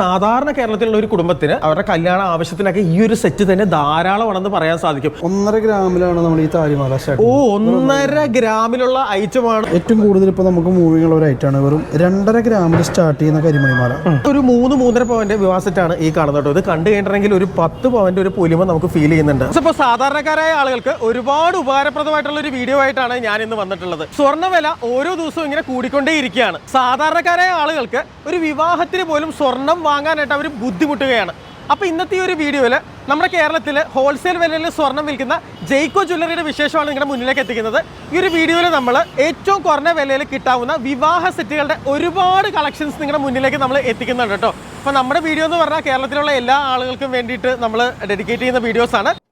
സാധാരണ കേരളത്തിലുള്ള ഒരു കുടുംബത്തിന് അവരുടെ കല്യാണ ആവശ്യത്തിനൊക്കെ ഈ ഒരു സെറ്റ് തന്നെ ധാരാളമാണെന്ന് പറയാൻ സാധിക്കും. ഒന്നര ഗ്രാമിലാണ് നമ്മൾ ഈ താലിമാല ഓ ഒന്നര ഗ്രാമിലുള്ള ഐറ്റമാണ്. ഏറ്റവും കൂടുതൽ ഇപ്പൊ നമുക്ക് മൂവിങ് ഉള്ള ഒരു ഐറ്റമാണ് വെറും രണ്ടര ഗ്രാമിൽ സ്റ്റാർട്ട് ചെയ്യുന്ന കരിമണിമാല. ഒരു മൂന്ന് മൂന്നര പവന്റെ വിവാഹ സെറ്റാണ് ഈ കാണുന്നത് കേട്ടോ. ഇത് കണ്ടു കഴിഞ്ഞിട്ടുണ്ടെങ്കിൽ ഒരു പത്ത് പവന്റെ ഒരു പൊലിമ നമുക്ക് ഫീൽ ചെയ്യുന്നുണ്ട്. ഇപ്പൊ സാധാരണക്കാരായ ആളുകൾക്ക് ഒരുപാട് ഉപകാരപ്രദമായിട്ടുള്ള ഒരു വീഡിയോ ആയിട്ടാണ് ഞാൻ ഇന്ന് വന്നിട്ടുള്ളത്. സ്വർണവില ഓരോ ദിവസവും ഇങ്ങനെ കൂടിക്കൊണ്ടേയിരിക്കുകയാണ്. സാധാരണക്കാരായ ആളുകൾക്ക് ഒരു വിവാഹത്തിന് പോലും സ്വർണം വാങ്ങാനായിട്ട് അവർ ബുദ്ധിമുട്ടുകയാണ്. അപ്പോൾ ഇന്നത്തെ ഈ ഒരു വീഡിയോയിൽ നമ്മുടെ കേരളത്തിൽ ഹോൾസെയിൽ വിലയിൽ സ്വർണം വിൽക്കുന്ന ജെയ്ക്കോ ജ്വല്ലറിയുടെ വിശേഷമാണ് നിങ്ങളുടെ മുന്നിലേക്ക് എത്തിക്കുന്നത്. ഈ ഒരു വീഡിയോയിൽ നമ്മൾ ഏറ്റവും കുറഞ്ഞ വിലയിൽ കിട്ടാവുന്ന വിവാഹ സെറ്റുകളുടെ ഒരുപാട് കളക്ഷൻസ് നിങ്ങളുടെ മുന്നിലേക്ക് നമ്മൾ എത്തിക്കുന്നുണ്ട് കേട്ടോ. അപ്പോൾ നമ്മുടെ വീഡിയോ എന്ന് പറഞ്ഞാൽ കേരളത്തിലുള്ള എല്ലാ ആളുകൾക്കും വേണ്ടിയിട്ട് നമ്മൾ ഡെഡിക്കേറ്റ് ചെയ്യുന്ന വീഡിയോസ്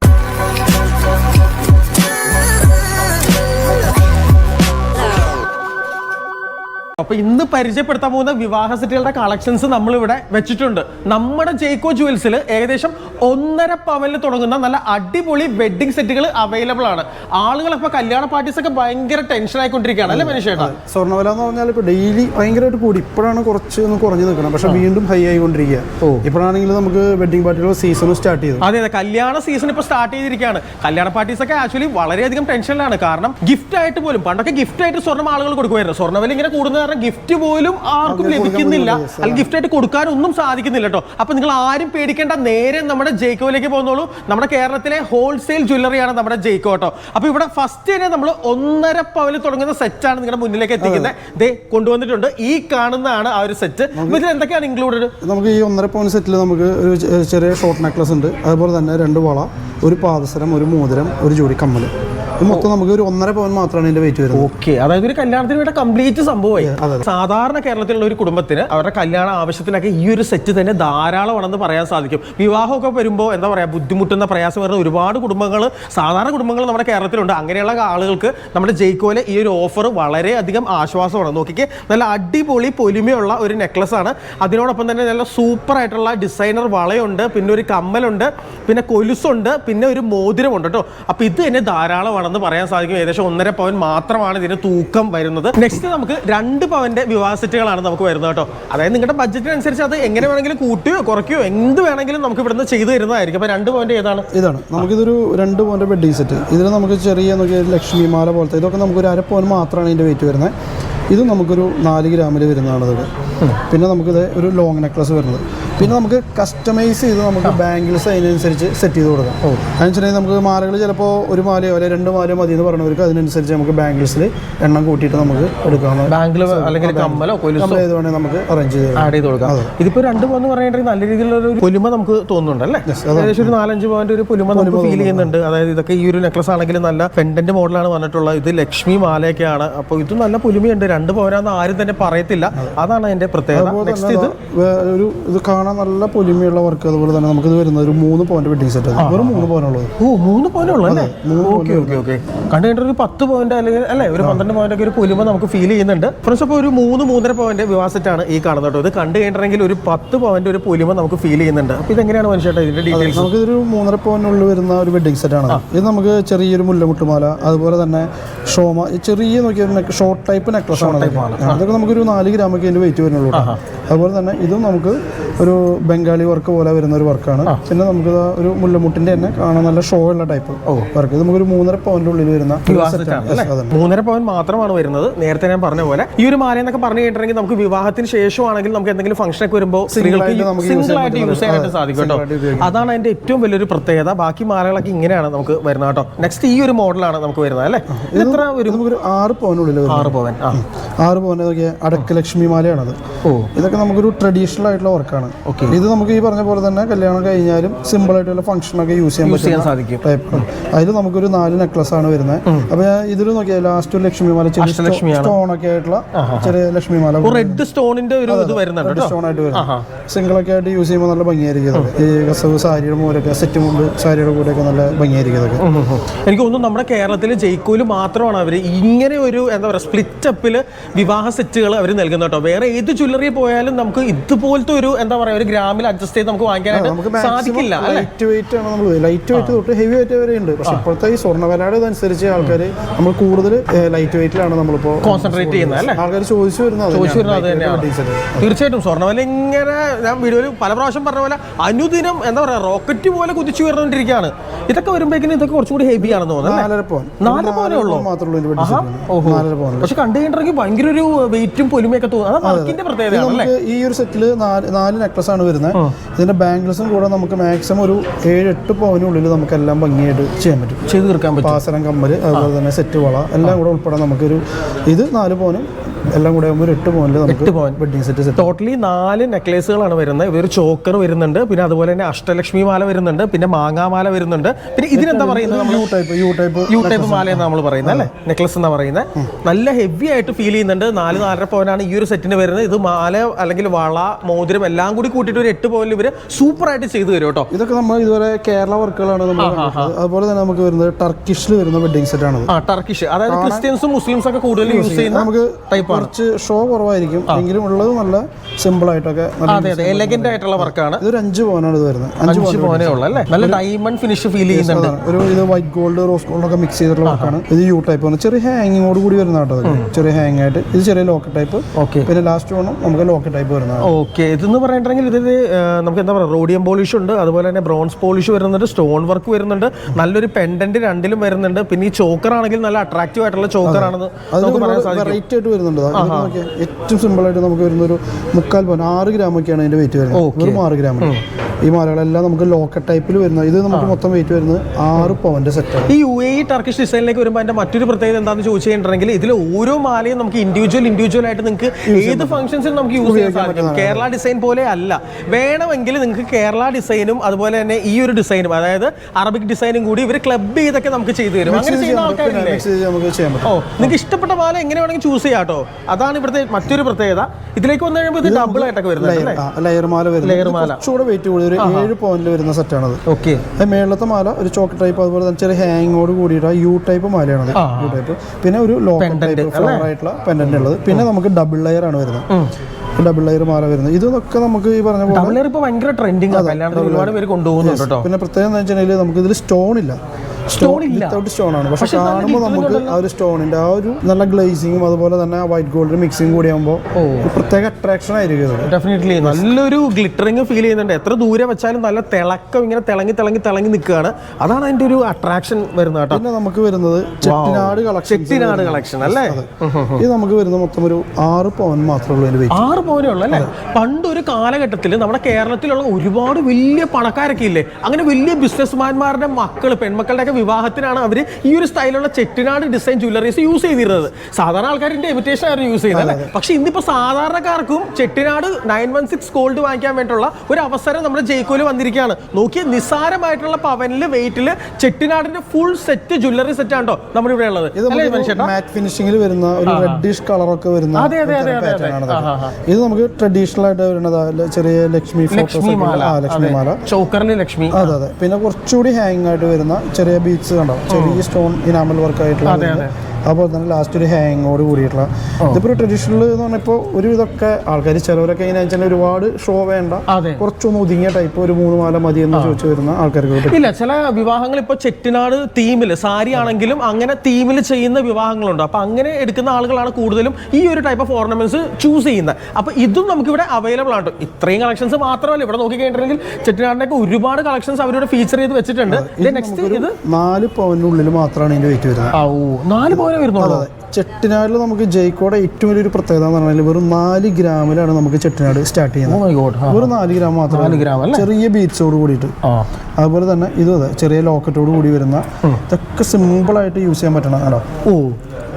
അപ്പൊ ഇന്ന് പരിചയപ്പെടുത്താൻ പോകുന്ന വിവാഹ സെറ്റുകളുടെ കളക്ഷൻസ് നമ്മൾ ഇവിടെ വെച്ചിട്ടുണ്ട്. നമ്മുടെ ജെയ്ക്കോ ജുവൽസിൽ ഏകദേശം ഒന്നര പവനിൽ തുടങ്ങുന്ന നല്ല അടിപൊളി വെഡിങ് സെറ്റുകൾ അവൈലബിൾ ആണ്. ആളുകൾ ഇപ്പൊ കല്യാണ പാർട്ടീസ് ഒക്കെ ഭയങ്കര ടെൻഷൻ ആയിക്കൊണ്ടിരിക്കുകയാണ് അല്ലെ മനുഷ്യേട്ടാ? സ്വർണവില എന്ന് പറഞ്ഞാൽ ഇപ്പൊ ഡെയിലി ഭയങ്കരമായിട്ട് കൂടി. ഇപ്പോഴാണ് കുറച്ച് ഒന്ന് കുറഞ്ഞു നിൽക്കണം പക്ഷെ വീണ്ടും ഹൈ ആയിക്കൊണ്ടിരിക്കുക. ഇപ്പോഴാണെങ്കിൽ നമുക്ക് വെഡിങ് പാർട്ടിയുടെ സീസൺ സ്റ്റാർട്ട് ചെയ്തു. അതെ അതെ. കല്യാണ സീസൺ ഇപ്പൊ സ്റ്റാർട്ട് ചെയ്തിരിക്കുകയാണ്. കല്യാണ പാർട്ടീസ് ഒക്കെ ആക്ച്വലി വളരെയധികം ടെൻഷനിലാണ് കാരണം ഗിഫ്റ്റ് ആയിട്ട് പോലും പണ്ടൊക്കെ ഗിഫ്റ്റ് ആയിട്ട് സ്വർണം ആളുകൾ കൊടുക്കുമായിരുന്നു. സ്വർണവില ഇങ്ങനെ കൂടുന്ന കാരണം ഗിഫ്റ്റ് പോലും ആർക്കും ലഭിക്കുന്നില്ല. അല്ലെങ്കിൽ ഗിഫ്റ്റ് ആയിട്ട് കൊടുക്കാനൊന്നും സാധിക്കുന്നില്ല കേട്ടോ. അപ്പൊ നിങ്ങൾ ആരും പേടിക്കേണ്ട നേരെ നമ്മുടെ ജയ്ക്കോയിലേക്ക് പോകുന്നോളൂ നമ്മുടെ കേരളത്തിലെ ഹോൾസെയിൽ ജ്വല്ലറിയാണ് നമ്മുടെ ജയ്ക്കോ കേട്ടോ. അപ്പൊ ഇവിടെ ഫസ്റ്റ് തന്നെ നമ്മൾ ഒന്നര പവൽ തുടങ്ങുന്ന സെറ്റാണ് നിങ്ങളുടെ മുന്നിലേക്ക് എത്തിക്കുന്നത്. ദേ കൊണ്ടുവന്നിട്ടുണ്ട്. ഈ കാണുന്നതാണ് ആ ഒരു സെറ്റ് ഇതിൽ എന്തൊക്കെയാണ് ഇൻക്ലൂഡഡ് നമുക്ക് ഈ ഒന്നര പവൻ സെറ്റിൽ നമുക്ക് ഒരു ചെറിയ ഷോർട്ട് നെക്ലസ് ഉണ്ട്. അതുപോലെ തന്നെ രണ്ട് വള ഒരു പാദസരം ഒരു മോതിരം ഒരു ജോഡി കമ്മൽ മൊത്തം നമുക്ക് ഒരു ഒന്നര പവൻ മാത്രമാണ് ഇതിന്റെ വെയിറ്റ് വരുന്നത്. ഓക്കെ അതായത് ഒരു കല്യാണത്തിന് വേണ്ട കംപ്ലീറ്റ് സംഭവമായി. സാധാരണ കേരളത്തിലുള്ള ഒരു കുടുംബത്തിന് അവരുടെ കല്യാണ ആവശ്യത്തിനൊക്കെ ഈ ഒരു സെറ്റ് തന്നെ ധാരാളമാണെന്ന് പറയാൻ സാധിക്കും. വിവാഹമൊക്കെ വരുമ്പോൾ എന്താ പറയാ ബുദ്ധിമുട്ടുന്ന പ്രയാസം വരുന്ന ഒരുപാട് കുടുംബങ്ങൾ സാധാരണ കുടുംബങ്ങൾ നമ്മുടെ കേരളത്തിലുണ്ട്. അങ്ങനെയുള്ള ആളുകൾക്ക് നമ്മുടെ ജയ്ക്കോലെ ഈ ഒരു ഓഫർ വളരെയധികം ആശ്വാസമാണ്. നോക്കിക്കേ നല്ല അടിപൊളി പൊലിമയുള്ള ഒരു നെക്ലസ് ആണ്. അതിനോടൊപ്പം തന്നെ നല്ല സൂപ്പർ ആയിട്ടുള്ള ഡിസൈനർ വളയുണ്ട് പിന്നെ ഒരു കമ്മലുണ്ട് പിന്നെ കൊലുസുണ്ട് പിന്നെ ഒരു മോതിരമുണ്ട് കേട്ടോ അപ്പൊ ഇത് തന്നെ ധാരാളമാണെന്ന് പറയാൻ സാധിക്കും. ഏകദേശം ഒന്നര പവൻ മാത്രമാണ് ഇതിന് തൂക്കം വരുന്നത്. നെക്സ്റ്റ് നമുക്ക് രണ്ട് പവന്റെ വിവാഹ സെറ്റുകളാണ് നമുക്ക് വരുന്നത് കേട്ടോ. അതായത് നിങ്ങളുടെ ബഡ്ജറ്റിനനുസരിച്ച് അത് എങ്ങനെ വേണമെങ്കിലും കൂട്ടിയോ കുറയ്ക്കുകയോ എന്ത് വേണമെങ്കിലും നമുക്ക് ഇവിടുന്ന് ചെയ്തു തരുന്നതായിരിക്കും. അപ്പൊ രണ്ട് പവന്റെ ഏതാണ്? ഇതാണ്. നമുക്കിതൊരു രണ്ട് പവന്റെ ബെഡ് സെറ്റ് ഇതിൽ നമുക്ക് ചെറിയ നോക്കിയ ലക്ഷ്മി മാല പോലത്തെ ഇതൊക്കെ നമുക്കൊരു അര പവൻ മാത്രമാണ് ഇതിന്റെ വെയിറ്റ് വരുന്നത്. ഇത് നമുക്കൊരു നാല് ഗ്രാമിൽ വരുന്നതാണ് ഇതൊക്കെ പിന്നെ നമുക്കിത് ഒരു ലോങ് നെക്ലസ് വരുന്നത്. പിന്നെ നമുക്ക് കസ്റ്റമൈസ് ചെയ്ത് നമുക്ക് ബാങ്കിൾസ് അതിനനുസരിച്ച് സെറ്റ് ചെയ്ത് കൊടുക്കാം. അതെന്ന് വെച്ചിട്ടുണ്ടെങ്കിൽ നമുക്ക് മാലകൾ ചിലപ്പോൾ ഒരു മാലയോ അല്ലെങ്കിൽ രണ്ട് മാലയോ മതി എന്ന് പറഞ്ഞവർക്ക് അതിനനുസരിച്ച് നമുക്ക് ബാങ്കിൾസിൽ എണ്ണം കൂട്ടിയിട്ട് നമുക്ക് എടുക്കാവുന്ന ബാങ്കിൽ അല്ലെങ്കിൽ കമ്മലോ ഏത് വേണമെങ്കിൽ നമുക്ക് അറേഞ്ച് ചെയ്ത് ആഡ് ചെയ്ത് കൊടുക്കാം. ഇതിപ്പോൾ രണ്ട് പോകുന്ന പറയുന്നത് നല്ല രീതിയിലുള്ള ഒരു പുലിമ നമുക്ക് തോന്നുന്നുണ്ട് അല്ലേ ഏകദേശം ഒരു നാലഞ്ച് പോയിന്റ് ഒരു പുലിമ നമുക്ക് ഫീൽ ചെയ്യുന്നുണ്ട്. അതായത് ഇതൊക്കെ ഈ ഒരു നെക്ലസ് ആണെങ്കിലും നല്ല പെൻഡന്റ് മോഡലാണ് വന്നിട്ടുള്ളത്. ഇത് ലക്ഷ്മി മാലയൊക്കെയാണ്. അപ്പോൾ ഇത് നല്ല പുലിമയുണ്ട്. രണ്ട് പവനാന്ന് ആരും തന്നെ പറയത്തില്ല. അതാണ് അതിന്റെ പ്രത്യേകത. ഒരു ഇത് കാണാൻ നല്ല പൊലിമയുള്ള വർക്ക് അതുപോലെ തന്നെ നമുക്ക് ഇത് വരുന്ന ഒരു മൂന്ന് പോയിന്റ് വെഡിങ് സെറ്റ് വെറും മൂന്ന് പോയിന്റുള്ളത് ഓ മൂന്ന് പവനുള്ളൂ അല്ലേ? ഓക്കെ ഓക്കെ ഒരു പത്ത് പോയിന്റ് അല്ലെങ്കിൽ അല്ലേ? ഒരു പന്ത്രണ്ട് പോയിന്റ് ഒക്കെ ഒരു പൊലിമ നമുക്ക് ഫീൽ ചെയ്യുന്നുണ്ട്. ഫ്രണ്ട്സ് അപ്പോൾ ഒരു മൂന്ന് മൂന്നര പോയിന്റ് വിവാഹ സെറ്റാണ് ഈ കാണുന്നത് കേട്ടോ. ഇത് കണ്ടു കഴിഞ്ഞിട്ടുണ്ടെങ്കിൽ ഒരു പത്ത് പോയിന്റ് ഒരു പൊലിമ നമുക്ക് ഫീൽ ചെയ്യുന്നുണ്ട്. അപ്പോൾ ഇതെങ്ങനെയാണ് മനുഷ്യട്ടെ ഇതിന്റെ ഡീറ്റെയിൽസ് നമുക്ക് ഇതൊരു മൂന്നര പോയിന്റിനുള്ളിൽ വരുന്ന ഒരു വെഡിങ് സെറ്റാണ് ഇത് നമുക്ക് ചെറിയൊരു മുല്ലമുട്ടുമാല അതുപോലെ തന്നെ ഷോമ ചെറിയ നോക്കിയ ഷോർട്ട് ടൈപ്പ് നെക്ലസ് ആണ് അതൊക്കെ നമുക്കൊരു നാല് ഗ്രാമൊക്കെ ഇതിന്റെ വെയിറ്റ് വരുന്നുള്ളൂ. അതുപോലെ തന്നെ ഇതും നമുക്ക് ഒരു ബംഗാളി വർക്ക് പോലെ വരുന്ന ഒരു വർക്കാണ് പിന്നെ നമുക്ക് ഒരു മുല്ലമുട്ടിന്റെ തന്നെ കാണാൻ നല്ല ഷോ ഉള്ള ടൈപ്പ് വർക്ക് ഇത് നമുക്കൊരു മൂന്നര പവന്റെ ഉള്ളിൽ വരുന്ന. മൂന്നര പവൻ മാത്രമാണ് വരുന്നത്. നേരത്തെ ഞാൻ പറഞ്ഞ പോലെ. ഈ ഒരു മാല എന്നൊക്കെ പറഞ്ഞു കഴിഞ്ഞിട്ടുണ്ടെങ്കിൽ നമുക്ക് വിവാഹത്തിന് ശേഷമാണെങ്കിൽ നമുക്ക് എന്തെങ്കിലും ഫംഗ്ഷൻ ഒക്കെ വരുമ്പോൾ സ്ത്രീകൾക്ക് സിംഗിൾ ആയിട്ട് യൂസ് ചെയ്യാനായിട്ട് സാധിക്കും കേട്ടോ. അതാണ് അതിന്റെ ഏറ്റവും വലിയൊരു പ്രത്യേകത. ബാക്കി മാലകളൊക്കെ ഇങ്ങനെയാണ് നമുക്ക് വരുന്നത് കേട്ടോ. നെക്സ്റ്റ് ഈ ഒരു മോഡലാണ് നമുക്ക് വരുന്നത് അല്ലേ? ഇത് എത്ര ഒരു ആറ് പവനുള്ളിൽ ആറ് പവൻ ആറ് പവൻ അടക്കലക്ഷ്മി അടക്ക ലക്ഷ്മി മാലയാണത്. ഇതൊക്കെ നമുക്കൊരു ട്രഡീഷണൽ ആയിട്ടുള്ള വർക്കാണ് ഇത് നമുക്ക് ഈ പറഞ്ഞ പോലെ തന്നെ കല്യാണം കഴിഞ്ഞാലും സിമ്പിൾ ആയിട്ടുള്ള ഫംഗ്ഷൻ ഒക്കെ യൂസ് ചെയ്യാൻ പറ്റും സാധിക്കും. അതിൽ നമുക്കൊരു നാല് നെക്ലസ് ആണ് വരുന്നത്. അപ്പൊ ഞാൻ ഇതിൽ നോക്കിയാൽ ലാസ്റ്റ് ഒരു ലക്ഷ്മി മാല ചെറിയ സ്റ്റോൺ ഒക്കെ ആയിട്ടുള്ള ചെറിയ ലക്ഷ്മി മാല റെഡ് സ്റ്റോണിന്റെ ഒരു ഇത് വരുന്നുണ്ട് സ്റ്റോൺ ആയിട്ട് വരും സിംഗിൾ ഒക്കെ ആയിട്ട് യൂസ് ചെയ്യുമ്പോൾ നല്ല ഭംഗിയായിരിക്കും ഈ കസവ് സാരിയുടെ മൂലൊക്കെ സെറ്റ് മുണ്ട് സാരിയുടെ കൂടെ ഒക്കെ നല്ല ഭംഗിയായിരിക്കും ഉം. എനിക്ക് തോന്നുന്നു നമ്മുടെ കേരളത്തിൽ ജയ്ക്കൂൽ മാത്രമാണ് അവർ ഇങ്ങനെ ഒരു എന്താ പറയുക സ്പ്ലിറ്റ് അപ്പിൽ വിവാഹ സെറ്റുകൾ അവർ നൽകുന്നത് കേട്ടോ വേറെ ഏത് ജ്വല്ലറി പോയാലും നമുക്ക് ഇതുപോലത്തെ ഒരു എന്താ പറയുക പറയാ ഒരു ഗ്രാമിൽ അഡ്ജസ്റ്റ് ചെയ്ത് നമുക്ക് വാങ്ങിക്കാനായിട്ട് സാധിക്കില്ല ലൈറ്റ് വെയിറ്റ് ആണ് നമ്മൾ ലൈറ്റ് വെയിറ്റ് തൊട്ട് ഹെവി വെയിറ്റ് വരെ ഉണ്ട്. പക്ഷെ ഇപ്പോഴത്തെ ഈ സ്വർണ ഇതനുസരിച്ച് ആൾക്കാർ നമ്മൾ കൂടുതൽ ലൈറ്റ് വെയിറ്റിലാണ് നമ്മളിപ്പോ കോൺസെൻട്രേറ്റ് ചെയ്യുന്നത് അല്ലേ? ആൾക്കാർ ചോദിച്ചു വരുന്നത് ചോദിച്ചു വരുന്നത് തന്നെയാണ്. തീർച്ചയായിട്ടും സ്വർണവില ഇങ്ങനെ ഞാൻ വീഡിയോയിൽ പല പ്രാവശ്യം പറഞ്ഞ പോലെ അനുദിനം എന്താ പറയാ റോക്കറ്റ് പോലെ കുതിച്ചു ഉയർന്നുകൊണ്ടിരിക്കുകയാണ്. ഇതൊക്കെ വരുമ്പോഴേക്കും ഇതൊക്കെ കുറച്ചുകൂടി ഹെവി ആണെന്ന് തോന്നുന്നു അല്ലേ? നാലര പവൻ നാലര പവനേ ഉള്ളൂ. മാത്രമേ പക്ഷെ കണ്ടു കഴിഞ്ഞിട്ടുണ്ടെങ്കിൽ ഭയങ്കര ഒരു വെയിറ്റും പൊലിമയൊക്കെ തോന്നുന്നു. നമുക്ക് ഈ ഒരു സെറ്റിൽ നാല് നാല് നെക്ലസ് ആണ് വരുന്നത് ഇതിന്റെ ബാംഗിൾസും കൂടെ നമുക്ക് മാക്സിമം ഒരു ഏഴ് എട്ട് പവനുള്ളിൽ നമുക്ക് എല്ലാം ഭംഗിയായിട്ട് ചെയ്യാൻ പറ്റും. ചെയ്ത് തീർക്കാൻ പറ്റും. പാസരം കമ്മൽ അതുപോലെ തന്നെ സെറ്റ് വള എല്ലാം കൂടെ ഉൾപ്പെടെ നമുക്കൊരു ഇത് നാല് പവനും എല്ലാം കൂടെ ആകുമ്പോൾ എട്ട് നമുക്ക് വെഡ്ഡിംഗ് സെറ്റ് സെറ്റ് ടോട്ടലി നാല് നെക്ലേസുകളാണ് വരുന്നത്. ഇവർ ചോക്കർ വരുന്നുണ്ട്. പിന്നെ അതുപോലെ തന്നെ അഷ്ടലക്ഷ്മി മാല വരുന്നുണ്ട്. പിന്നെ മാങ്ങാമാല വരുന്നുണ്ട്. പിന്നെ ഇതിനെന്താ പറയുന്നത് U type U type U type മാല എന്ന് നമ്മൾ പറയുന്നത് അല്ലേ? നെക്ലസ് എന്നാ പറയുന്നത്. നല്ല ഹെവി ആയിട്ട് ഫീൽ ചെയ്യുന്നുണ്ട്. നാല് നാലര പവനാണ് ഈ ഒരു സെറ്റിന് വരുന്നത്. ഇത് മാല അല്ലെങ്കിൽ വള മോതിരം എല്ലാം കൂടി കൂട്ടിട്ട് ഒരു എട്ട് പവനിൽ ഇവർ സൂപ്പർ ആയിട്ട് ചെയ്തു തരും കേട്ടോ. ഇതൊക്കെ നമ്മൾ ഇതുവരെ കേരള വർക്കുകളാണ് നമ്മൾ അതുപോലെ തന്നെ നമുക്ക് വരുന്നത് ടർക്കിഷിൽ വരുന്ന വെഡ്ഡിംഗ് സെറ്റ് ആണ് ആ ടർക്കിഷ് അതായത് ക്രിസ്ത്യൻസും മുസ്ലിംസും ഒക്കെ കൂടുതൽ യൂസ് ചെയ്യുന്ന നമുക്ക് ടൈപ്പാണ് കുറച്ച് ഷോ കുറവായിരിക്കും. എങ്കിലും ഉള്ളത് നല്ല സിമ്പിൾ ആയിട്ടൊക്കെ അതെ അതെ. എലഗന്റ് ആയിട്ടുള്ള വർക്കാണ് ഇതൊരു അഞ്ച് പവനാണ് ഇത് വരുന്നത്. അഞ്ച് അഞ്ച് ഉള്ളൂ. അല്ലേ? നല്ല ഡയമണ്ട് ഫിനിഷ് ഫീൽ ചെയ്യുന്നുണ്ട്. ഒരു ഇത് വൈറ്റ് ഗോൾഡ് റോസ് ഗോൾഡ് ഒക്കെ മിക്സ് ചെയ്തിട്ടുള്ള വർക്കാണ് ഇത് യു ടൈപ്പ് ആണ്. ചെറിയ ഹാങ്ങിങ്ങോട് കൂടി വരുന്ന കേട്ടോ ചെറിയ ഹാങ് ആയിട്ട്. ഇത് ചെറിയ ലോക്ക് ടൈപ്പ് ഓക്കെ പിന്നെ ലാസ്റ്റ് വേണം നമുക്ക് ലോക്ക് ടൈപ്പ് വരുന്നത് ഓക്കെ ഇതെന്ന് പറഞ്ഞിട്ടുണ്ടെങ്കിൽ ഇത് നമുക്ക് എന്താ പറയുക റോഡിയം പോളിഷ് ഉണ്ട്. അതുപോലെ തന്നെ ബ്രോൺസ് പോളിഷ് വരുന്നുണ്ട് സ്റ്റോൺ വർക്ക് വരുന്നുണ്ട്. നല്ലൊരു പെൻഡന്റ് രണ്ടിലും വരുന്നുണ്ട്. പിന്നെ ഈ ചോക്കർ ആണെങ്കിൽ നല്ല അട്രാക്റ്റീവ് ആയിട്ടുള്ള ചോക്കർ ആണെന്ന് നമുക്ക് പറയാൻ സാധിക്കും. വെറൈറ്റി ആയിട്ട് വരുന്നുണ്ട്. ഏറ്റവും സിമ്പിളായിട്ട് നമുക്ക് വരുന്ന ഒരു മുക്കാൽ പവൻ ആറ് ഗ്രാമൊക്കെയാണ് അതിന്റെ വെയിറ്റ് വരുന്നത്. വെറും ആറ് ഗ്രാം ഈ മാലകളെല്ലാം നമുക്ക് ലോക്കറ്റ് ടൈപ്പിൽ വരുന്ന ഇത് നമുക്ക് മൊത്തം വെയിറ്റ് വരുന്നത് ആറ് പവന്റെ സെറ്റാണ് ഈ യു എ ടർക്കിഷ് ഡിസൈനിലേക്ക് വരുമ്പോൾ അതിന്റെ മറ്റൊരു പ്രത്യേകത എന്താണെന്ന് ചോദിച്ചു കഴിഞ്ഞിട്ടുണ്ടെങ്കിൽ ഇതിൽ ഓരോ മാലയും നമുക്ക് ഇൻഡിവിജ്വൽ ഇൻഡിവിജ്വൽ ആയിട്ട് നിങ്ങൾക്ക് ഏത് ഫംഗ്ഷൻസിനും നമുക്ക് യൂസ് ചെയ്യാൻ സാധിക്കും. കേരള ഡിസൈൻ പോലെ അല്ല. വേണമെങ്കിൽ നിങ്ങൾക്ക് കേരള ഡിസൈനും അതുപോലെ തന്നെ ഈ ഒരു ഡിസൈനും അതായത് അറബിക് ഡിസൈനും കൂടി ഇവർ ക്ലബ് ചെയ്തൊക്കെ നമുക്ക് ചെയ്തു തരും. അങ്ങനെ ചെയ്യുന്ന ആൾക്കാരില്ലേ? ഓ നിങ്ങൾക്ക് ഇഷ്ടപ്പെട്ട മാല എങ്ങനെ വേണമെങ്കിൽ ചൂസ് ചെയ്യാം കേട്ടോ. അതാണ് ഇവിടുത്തെ മറ്റൊരു പ്രത്യേകത. ഇതിലേക്ക് വന്നു കഴിയുമ്പോൾ ഇത് ഡബിൾ ആയിട്ടൊക്കെ വരുന്നത് ലെയർ മാല വരുന്നത്. ലെയർ മാല. വെയിറ്റ് ഒരു ഏഴ് പോയിന്റിൽ വരുന്ന സെറ്റാണത് ഓക്കെ. അത് മേളത്തെ മാല ഒരു ചോക്ക് ടൈപ്പ് അതുപോലെ തന്നെ ചെറിയ ഹാങ്ങോട് കൂടിയിട്ട് യു ടൈപ്പ് മാലയാണത്. യു ടൈപ്പ് പിന്നെ ഒരു ലോക്കൽ ടൈപ്പ് ഫ്ലവർ ആയിട്ടുള്ള പെൻഡന്റ് ഉള്ളത്. പിന്നെ നമുക്ക് ഡബിൾ ലെയർ ആണ് വരുന്നത്. ഡബിൾ ലെയർ മാല വരുന്നത്. ഇതൊക്കെ നമുക്ക് ഈ പറഞ്ഞ പോലെ ഭയങ്കര ട്രെൻഡിങ് ഒരുപാട് പേര് കൊണ്ടുപോകുന്നുണ്ട് പിന്നെ പ്രത്യേകം എന്ന് വെച്ചിട്ടുണ്ടെങ്കിൽ നമുക്ക് ഇതിൽ സ്റ്റോൺ ഇല്ല. Stone ഇല്ല? സ്റ്റോൺ ആണ്. പക്ഷെ കാണുമ്പോൾ നമുക്ക് ആ ഒരു സ്റ്റോണിന്റെ ആ ഒരു നല്ല ഗ്ലേസിങ്ങും അതുപോലെ തന്നെ വൈറ്റ് ഗോൾഡ് മിക്സിങ് കൂടി ആകുമ്പോൾ പ്രത്യേക അട്രാക്ഷൻ ആയിരിക്കും ഡെഫിനറ്റ്ലി നല്ലൊരു ഗ്ലിറ്ററിങ് ഫീൽ ചെയ്യുന്നുണ്ട്. എത്ര ദൂരെ വെച്ചാലും നല്ല തിളക്കം ഇങ്ങനെ തിളങ്ങി തിളങ്ങി തിളങ്ങി നിൽക്കുകയാണ്. അതാണ് അതിന്റെ ഒരു അട്രാക്ഷൻ വരുന്നത് കേട്ടോ. പിന്നെ നമുക്ക് വരുന്നത് ചെട്ടിനാട് കളക്ഷൻ ചെട്ടിനാട് കളക്ഷൻ അല്ലേ? ഇത് നമുക്ക് വരുന്നത് മൊത്തം ഒരു ആറ് പവൻ മാത്രമേ ഉള്ളൂ വെയിറ്റ് ആറ് പവനേ ഉള്ളു അല്ലേ? പണ്ട് ഒരു കാലഘട്ടത്തിൽ നമ്മുടെ കേരളത്തിലുള്ള ഒരുപാട് വലിയ പണക്കാരൊക്കെ ഇല്ലേ? അങ്ങനെ വലിയ ബിസിനസ്മാന്മാരുടെ മക്കൾ പെൺമക്കളുടെ ഒക്കെ വിവാഹത്തിനാണ് അവർ ഈ ഒരു സ്റ്റൈലുള്ള ചെട്ടിനാട് ഡിസൈൻ ജ്വല്ലറീസ് യൂസ് ചെയ്തിരുന്നത്. സാധാരണ ആൾക്കാരിന്റെ ഇമിറ്റേഷൻ ആയിരുന്നു യൂസ് ചെയ്യുന്നത് പക്ഷേ ഇന്നിപ്പോ സാധാരണക്കാർക്കും Chettinad nine one six gold വാങ്ങിക്കാൻ വേണ്ടിയുള്ള ഒരു അവസരം നമ്മുടെ ജയ്ക്കോൽ വന്നിരിക്കുകയാണ്. നോക്കിയ നിസ്സാരമായിട്ടുള്ള പവനിൽ വെയിറ്റിൽ ചെട്ടിനാടിന്റെ ഫുൾ സെറ്റ് ജ്വല്ലറി സെറ്റ് ആണോ നമ്മുടെ ഇവിടെ ഉള്ളത്. മാറ്റ് ഫിനിഷിംഗിൽ വരുന്ന ഒരു റെഡിഷ് കളറൊക്കെ വരുന്ന. ഇത് നമുക്ക് ട്രഡീഷണൽ ആയിട്ട് വരുന്നത് ചെറിയ ലക്ഷ്മി ലക്ഷ്മി മാല. ലക്ഷ്മി മാല. ചോക്കറിൽ ലക്ഷ്മി. അതെ അതെ. പിന്നെ കുറച്ചുകൂടി ഹാങ് ആയിട്ട് വരുന്ന ചെറിയ ബീറ്റ്സ് കണ്ടോ ചെറിയ സ്റ്റോൺ ഇനാമൽ വർക്ക് ആയിട്ടുള്ള. അതുപോലെ തന്നെ ലാസ്റ്റ് ഒരു ഹാങ്ങോട് കൂടിയിട്ടുള്ള ഇതിപ്പോ ഒരു ട്രഡീഷണൽ എന്ന് പറഞ്ഞാൽ ഇപ്പോൾ ഒരു ഇതൊക്കെ ആൾക്കാർ ചിലവരൊക്കെ ഇങ്ങനെ വെച്ചാൽ ഒരുപാട് ഷോ വേണ്ട. കുറച്ചൊന്ന് ഒതുങ്ങിയ ടൈപ്പ് ഒരു മൂന്ന് മാല മതി എന്ന് ചോദിച്ചു വരുന്ന ആൾക്കാർക്ക് ഇല്ല ചില വിവാഹങ്ങൾ ഇപ്പൊ ചെട്ടിനാട് തീമിൽ സാരി ആണെങ്കിലും അങ്ങനെ തീമിൽ ചെയ്യുന്ന വിവാഹങ്ങളുണ്ട്. അപ്പൊ അങ്ങനെ എടുക്കുന്ന ആളുകളാണ് കൂടുതലും ഈ ഒരു ടൈപ്പ് ഓഫ് ഓർണമെന്റ്സ് ചൂസ് ചെയ്യുന്നത്. അപ്പൊ ഇതും നമുക്ക് ഇവിടെ അവൈലബിൾ ആണ്. ഇത്രയും കളക്ഷൻസ് മാത്രമല്ല ഇവിടെ നോക്കി കഴിഞ്ഞിട്ടുണ്ടെങ്കിൽ ചെട്ടിനാടിനൊക്കെ ഒരുപാട് കളക്ഷൻസ് അവരുടെ ഫീച്ചർ ചെയ്ത് വെച്ചിട്ടുണ്ട്. നെക്സ്റ്റ് ഇത് നാല് പവനുള്ളിൽ മാത്രമാണ് ഇതിന്റെ വെയിറ്റ് വരുന്നത്. നാല് ഓ പോലെ വരുന്നുള്ളൂ. അതെ ചെട്ടിനാടിൽ നമുക്ക് ജയ്ക്കോടെ ഏറ്റവും വലിയൊരു പ്രത്യേകത എന്ന് പറഞ്ഞാൽ വെറും നാല് ഗ്രാമിലാണ് നമുക്ക് ചെട്ടിനാട് സ്റ്റാർട്ട് ചെയ്യുന്നത്. ഗോഡ് വെറും നാല് ഗ്രാം മാത്രം ചെറിയ ബീച്ചോട് കൂടിയിട്ട്. അതുപോലെ തന്നെ ഇതും അതെ ചെറിയ ലോക്കറ്റോട് കൂടി വരുന്ന ഇതൊക്കെ സിമ്പിൾ ആയിട്ട് യൂസ് ചെയ്യാൻ പറ്റണം കേട്ടോ ഓ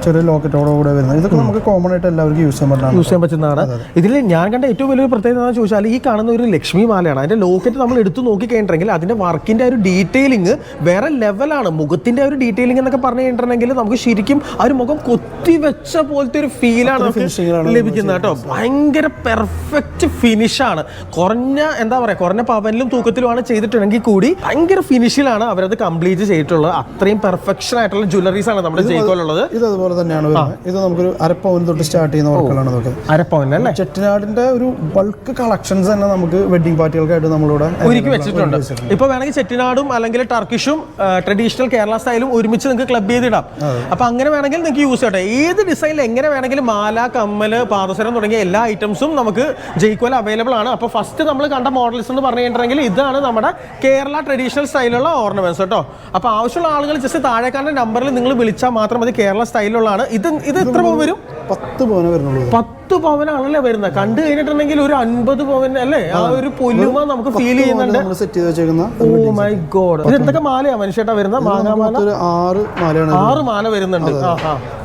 ചെറിയ ലോക്കറ്റോട് കൂടെ വരുന്നത്. ഇതൊക്കെ നമുക്ക് കോമൺ ആയിട്ട് എല്ലാവർക്കും യൂസ് ചെയ്യാൻ പറ്റുന്ന യൂസ് ചെയ്യാൻ പറ്റുന്നതാണ്. ഇതിൽ ഞാൻ കണ്ട ഏറ്റവും വലിയൊരു പ്രത്യേകത എന്താണെന്ന് ചോദിച്ചാൽ ഈ കാണുന്ന ഒരു ലക്ഷ്മി മാലയാണ്. അതിന്റെ ലോക്കറ്റ് നമ്മൾ എടുത്തു നോക്കി കഴിഞ്ഞിട്ടുണ്ടെങ്കിൽ അതിന്റെ വർക്കിന്റെ ഒരു ഡീറ്റെയിലിംഗ് വേറെ ലെവലാണ് മുഖത്തിന്റെ ഒരു ഡീറ്റെയിലിംഗ് എന്നൊക്കെ പറഞ്ഞു കഴിഞ്ഞിട്ടുണ്ടെങ്കിൽ നമുക്ക് ശരിക്കും ആ ഒരു മുഖം കൊത്തിവെച്ച പോലത്തെ ഒരു ഫീലാണ് നമുക്ക് ലഭിക്കുന്നത് കേട്ടോ. ഭയങ്കര പെർഫെക്റ്റ് ഫിനിഷാണ് കുറഞ്ഞ എന്താ പറയുക കുറഞ്ഞ പവനിലും തൂക്കത്തിലുമാണ് ചെയ്തിട്ടുണ്ടെങ്കിൽ കൂടി ഭയങ്കര ഫിനിഷിലാണ് അവരത് കംപ്ലീറ്റ് ചെയ്തിട്ടുള്ളത്. അത്രയും പെർഫെക്ഷൻ ആയിട്ടുള്ള ജ്വല്ലറീസ് ആണ് നമ്മുടെ ജയ്ക്കോലുള്ളത് ഇത് അതുപോലെ അതുപോലെ തന്നെയാണ് വരുന്നത്. ഇത് നമുക്കൊരു അരപ്പവന് തൊട്ട് സ്റ്റാർട്ട് ചെയ്യുന്ന വർക്കുകളാണ് നമുക്ക് അരപ്പവനല്ലേ ചെട്ടിനാടിന്റെ ഒരു ബൾക്ക് കളക്ഷൻസ് തന്നെ നമുക്ക് വെഡിങ് പാർട്ടികൾക്കായിട്ട് നമ്മളിവിടെ ഒരുക്കി വെച്ചിട്ടുണ്ട്. ഇപ്പൊ വേണമെങ്കിൽ ചെട്ടിനാടും അല്ലെങ്കിൽ ടർക്കിഷും ട്രഡീഷണൽ കേരള സ്റ്റൈലും ഒരുമിച്ച് നിങ്ങൾക്ക് ക്ലബ് ചെയ്തിടാം. അപ്പൊ അങ്ങനെ വേണമെങ്കിൽ നിങ്ങൾക്ക് യൂസ് ചെയ്യട്ടെ. ഏത് ഡിസൈനിൽ എങ്ങനെ വേണമെങ്കിലും മാല കമ്മൽ പാദസരം തുടങ്ങിയ എല്ലാ ഐറ്റംസും നമുക്ക് ജയ്ക്കോൽ അവൈലബിൾ ആണ്. അപ്പൊ ഫസ്റ്റ് നമ്മൾ കണ്ട മോഡൽസ് എന്ന് പറഞ്ഞു കഴിഞ്ഞിട്ടുണ്ടെങ്കിൽ ഇതാണ് നമ്മുടെ കേരള ട്രഡീഷണൽ സ്റ്റൈലുള്ള ഓർണമെന്റ്സ് കേട്ടോ. അപ്പൊ ആവശ്യമുള്ള ആളുകൾ ജസ്റ്റ് താഴെക്കാരുടെ നമ്പറിൽ നിങ്ങൾ വിളിച്ചാൽ മാത്രം മതി കേരള സ്റ്റൈലിലുള്ളതാണ് ഇത് ഇത് എത്ര പവൻ വരും? പത്ത് പവന വരുന്നുള്ളൂ. പത്ത് പവനാണല്ലേ വരുന്നത്. കണ്ടു കഴിഞ്ഞിട്ടുണ്ടെങ്കിൽ ഒരു അൻപത് പവൻ അല്ലേ? ആ ഒരു പൊല്ലുമ നമുക്ക് ഫീൽ ചെയ്യുന്നുണ്ട്. നമ്മൾ സെറ്റ് ചെയ്ത് വെച്ചേക്കുന്ന ഓ മൈ ഗോഡ് ഇത് എന്തൊക്കെ മാലയാ മനുഷ്യട്ടാ വരുന്ന മാങ്ങാമാല? ഒരു ആറ് മാലയാണ് ആറ് മാല വരുന്നുണ്ട്.